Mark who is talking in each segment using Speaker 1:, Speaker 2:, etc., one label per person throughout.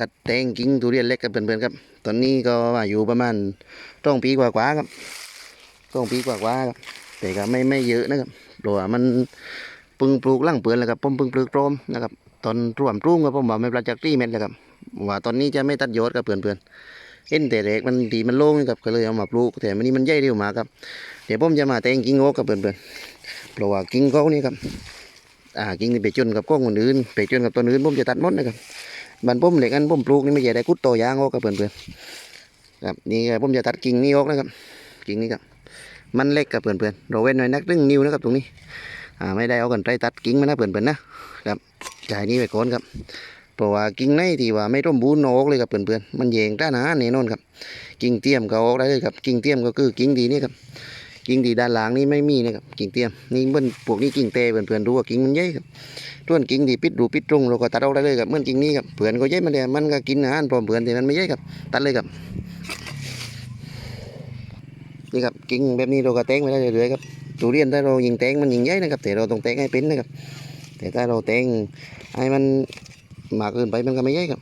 Speaker 1: ตัดแต่งกิ่งทุเรียนเล็กกับเพื่อนๆครับ ตอนนี้ก็ว่าอยู่ประมาณต้องปีกว่าๆครับต้องปีกว่าๆครับแต่ก็ไม่ไม่เยอะนะครับเพราะว่ามันเพึ่งปลูกล่างเปลือนแล้วครับผมเพึ่งปลูกโปรมนะครับตอนร่วมรุ่งก็ผมว่าไม่ปลาจากที่เม็ดเลยครับว่าตอนนี้จะไม่ตัดยอดกับเพื่อนๆเห็นแต่เด็กมันดีมันโล่งครับก็เลยเอามาปลูกแต่มันนี้มันใหญ่เร็วมากครับเดี๋ยวผมจะมาแต่งกิ่งโอ๊กกับเพื่อนๆเพราะว่ากิ่งเขานี่ครับอ่ากิ่งนี่ไปจนกับก้องคนอื่นไปจนกับต้นอื่นผมจะตัดหมดนะครับ มันผมเหล็กอันผมปลูกนี่ไม่ใช่ได้กุดโตยางโอ๊กกับเพื่อนๆครับนี่ครับผมจะตัดกิ่งนี้โอ๊กนะครับ กิ่งนี้ครับมันเล็กกับเพื่อนๆเราเว้นไว้นักรึ่งนิ้วนะครับตรงนี้อ่าไม่ได้เอากันไกรตัดกิ่งมันนะเพื่อนๆนะครับจ่ายนี้ไปก่อนครับเพราะว่ากิ่งในที่ว่าไม่ร่มบูรณ์เออกเลยครับเพื่อนๆมันแยงด้านหน้าแน่นอนครับกิ่งเตี้ยมก็ออกได้เลยครับกิ่งเตี้ยมก็คือกิ่งดีนี่ครับ กิ่งดีด้านหลังนี่ไม่มีนะครับกิ่งเตี้ยมนี่เมื่อนพวกนี้กิ่งเตเพื่อนๆดูว่ากิ่งมันใหญ่ครับต้นกิ่งดีปิดดูปิดตรงเราก็ตัดออกได้เลยครับเมื่อนกิ่งนี้ครับเพื่อนก็ใหญ่มันเลยมันก็กินอาหารพร้อมเพื่อนแต่มันไม่ใหญ่ครับตัดเลยครับนี่ครับกิ่งแบบนี้เราก็แตงไม่ได้เรื่อยๆครับทุเรียนถ้าเรายิงแตงมันยิงใหญ่นะครับแต่เราต้องแตงให้เป็นนะครับแต่ถ้าเราแตงให้มันมากเกินไปมันก็ไม่ใหญ่ครับ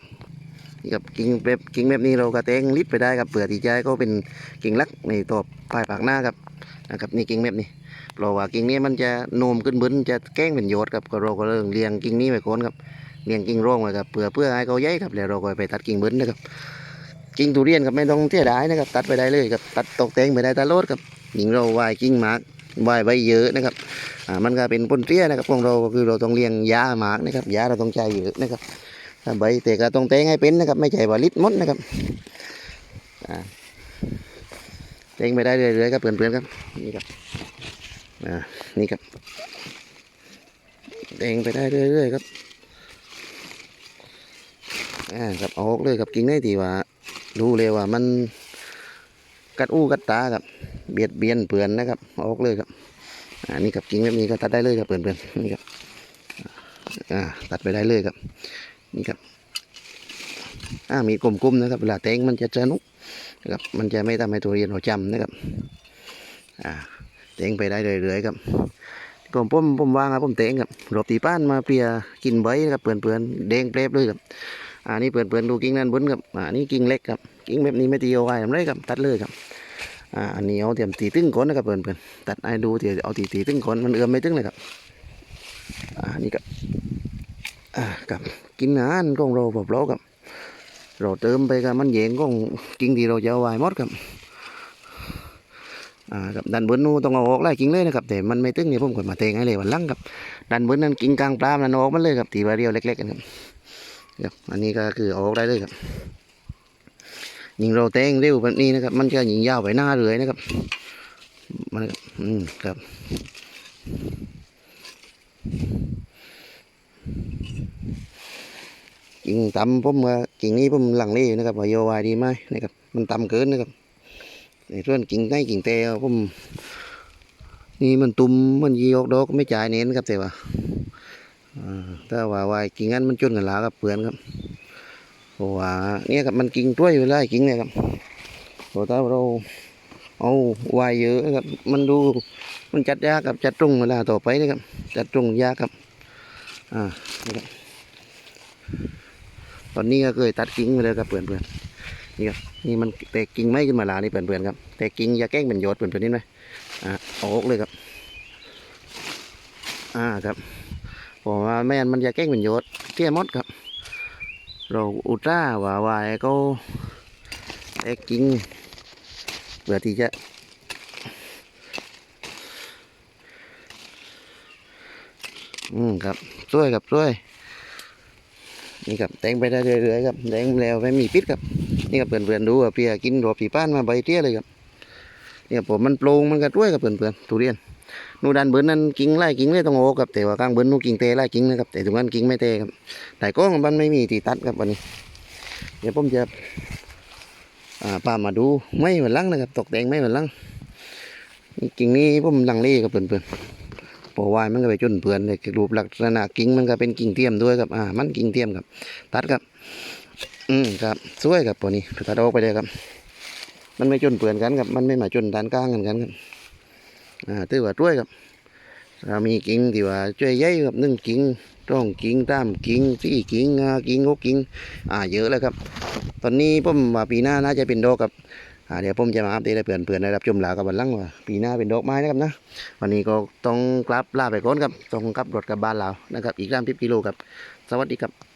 Speaker 1: นี่กับกิ่งแบบกิ่งแบบนี้เราก็แต่งลิดไปได้ครับเปลือกที่ใจก็เป็นกิ่งลักในตัวปลายปากหน้าครับนะครับนี่กิ่งแบบนี้เพราะว่ากิ่งนี้มันจะโน้มขึ้นบนจะแก้งเป็นโยดครับก็เราก็เริ่มเลี้ยงกิ่งนี้ไว้นครับเลี้ยงกิ่งร่องไว้ครับเพื่อเพื่อให้เขาใหญ่ครับแล้วเราก็ไปตัดกิ่งบนนะครับกิ่งทุเรียนครับไม่ต้องเสียดายนะครับ ตัดไปได้เลยครับตัดตกแต่งไปได้ตลอดครับยิงเราวายกิ่งหมากวายใบเยอะนะครับอ่ามันก็เป็นปนเตี้ยนะครับของเราก็คือเราต้องเลี้ยงยาหมากนะครับยาเราต้องใจเยอะนะครับ ใบแต่ก็ต้องแต่งให้เป็นนะครับ ไม่ใช่ว่าลิดมดนะครับอ่าแต่งไปได้เรื่อยๆครับเพื่อนๆครับนี่ครับอ่านี่ครับแต่งไปได้เรื่อยๆครับอ่าครับออกเลยครับกิ่งไหนที่ว่ารู้เลยว่ามันกัดอู้กัดตาครับเบียดเบียนเปลือนนะครับออกเลยครับอันนี้กับกิ่งแบบนี้ก็ตัดได้เลยครับเปลือนเปลือนๆนี่ครับอ่าตัดไปได้เลยครับ นี่ครับอ่ามีกลมๆนะครับเวลาแทงมันจะสนุกนะครับมันจะไม่ทำให้ตัวเรียนหัวจำนะครับอ่าแทงไปได้เรื่อยๆครับก็ผมผมวางครับผมเตงครับรบตีป้านมาเปลียกินใบนะครับเปลือนเปลือนๆแดงเปรบเลยครับอันนี้เปิดเปิดดูกิ่งนั่นบนครับอันนี้กิ่งเล็กครับกิ่งแบบนี้ไม่ตีเอาไว้ทำไรครับตัดเลยครับอ่าอันนี้เอาเตรียมตีตึ้งก่อนนะครับเปิดเปิดตัดให้ดูเดี๋ยวเอาตีตีตึ้งก่อนมันเอื้อมไม่ตึ้งเลยครับอ่านี่ครับ อ่าครับกินอาหารของเราแบบเราครับเราเติมไปครับมันแยงของกิ่งที่เราจะเอาไว้มดครับอ่าครับดันบนนู้นต้องเอาออกไล่กิ่งเลยนะครับแต่มันไม่ตึงเนี่ยผมกดมาเตงให้เลยวันลังครับดันเบนนั้นกิ่งกลางปลามันออกมันเลยครับตีว่าเรียวเล็กๆกันครับครับอันนี้ก็คือออกได้เลยครับยิงเราแตงเร็วแบบนี้นะครับ มันจะยิงยาวไปหน้าเรื่อยนะครับมันอืมครับ กิ่งต่ำผมว่ากิ่งนี้ผมหลังเลอยู่นะครับว่าโยวายดีไหมนะครับ มันต่ำเกินนะครับ ในส่วนกิ่งใต้กิ่งเตะผมนี่มันตุ่มมันยีออกดอกไม่จ่ายเน้นครับแต่ว่าอ่าถ้าว่าว่ากิ่งนั้นมันจนกันลากับเพื่อนครับเพราะว่าเนี่ยครับมันกิ่งต้วยอยู่แล้วไอ้กิ่งเนี่ยครับเพราะถ้าเราเอาวายเยอะครับ มันดูมันจัดยากครับจัดตรงเวลาต่อไปนะครับ จัดตรงยากครับ อ่าตอนนี้ก็เคยตัดกิ่งไปเลยครับเพื่อนเพื่อนนี่ครับนี่มันแตกกิ่งไม่ขึ้นมาลานี่เพื่อนเพื่อนครับแต่กิ่งอย่าแกล้งเป็นโยชน์เพื่อนเพื่อนนี่ไหมอ่าอออกเลยครับ อ่าครับเพราะว่าแม่นมันจะแกล้งเป็นโยศเที่ยมดครับ เราอุตส่าห์ว่าวายก็แอกกิงเพื่อที่จะ อืมครับช่วยครับช่วย นี่ครับแต่งไปได้เรื่อยๆครับแต่งแล้วไม่มีพิษครับ นี่ครับเพื่อนๆดูว่าเปียกินรอบปีป้านมาใบเตี้ยเลยครับนี่ยผมมันโปร่งมันก็ช่วยกับเพื่อนๆทุเรียนนูดันเบิ้นนั้นกิ่งไล่กิ่งเลยต้องโอครับแต่ว่าข้างเบิ้นนูกิ่งเตะไล่กิ่งนะครับแต่ตรงนั้นกิ่งไม่เตะครับแต่ก็มันไม่มีที่ตัดครับวันนี้ เดี๋ยวผมจะอ่าพามาดูไม่เหมือนลังนะครับ ตกแต่งไม่เหมือนลังกิ่งนี้ผมลังเลกับเพื่อนๆ เพราะว่ามันก็ไปจนเพื่อนเลยรูปลักษณะกิ่งมันก็เป็นกิ่งเทียมด้วยครับอ่ามันกิ่งเทียมครับ ตัดครับ อืมครับสวยครับตัวนี้ตัดออกไปเลยครับ มันไม่จนเปื่อนกันครับมันไม่มาจนด้านกลางกันกันครับอ่าถือว่าช่วยครับเรามีกิ่งที่ว่าช่วยใหญ่ครับหนึ่งกิ่งต้องกิ่งตามกิ่งสี่กิ่งห้ากิ่งหกกิ่งอ่าเยอะแล้วครับ ตอนนี้ผมว่าปีหน้าน่าจะเป็นดอกครับ เดี๋ยวผมจะมาอัปเดตให้เพื่อนเพื่อนๆได้รับชมหลากับวันลังว่าปีหน้าเป็นดอกไม้นะครับนะวันนี้ก็ต้องกลับลาไปก่อนครับต้องกลับรถกลับบ้านเรานะครับอีกสามสิบกิโลครับสวัสดีครับ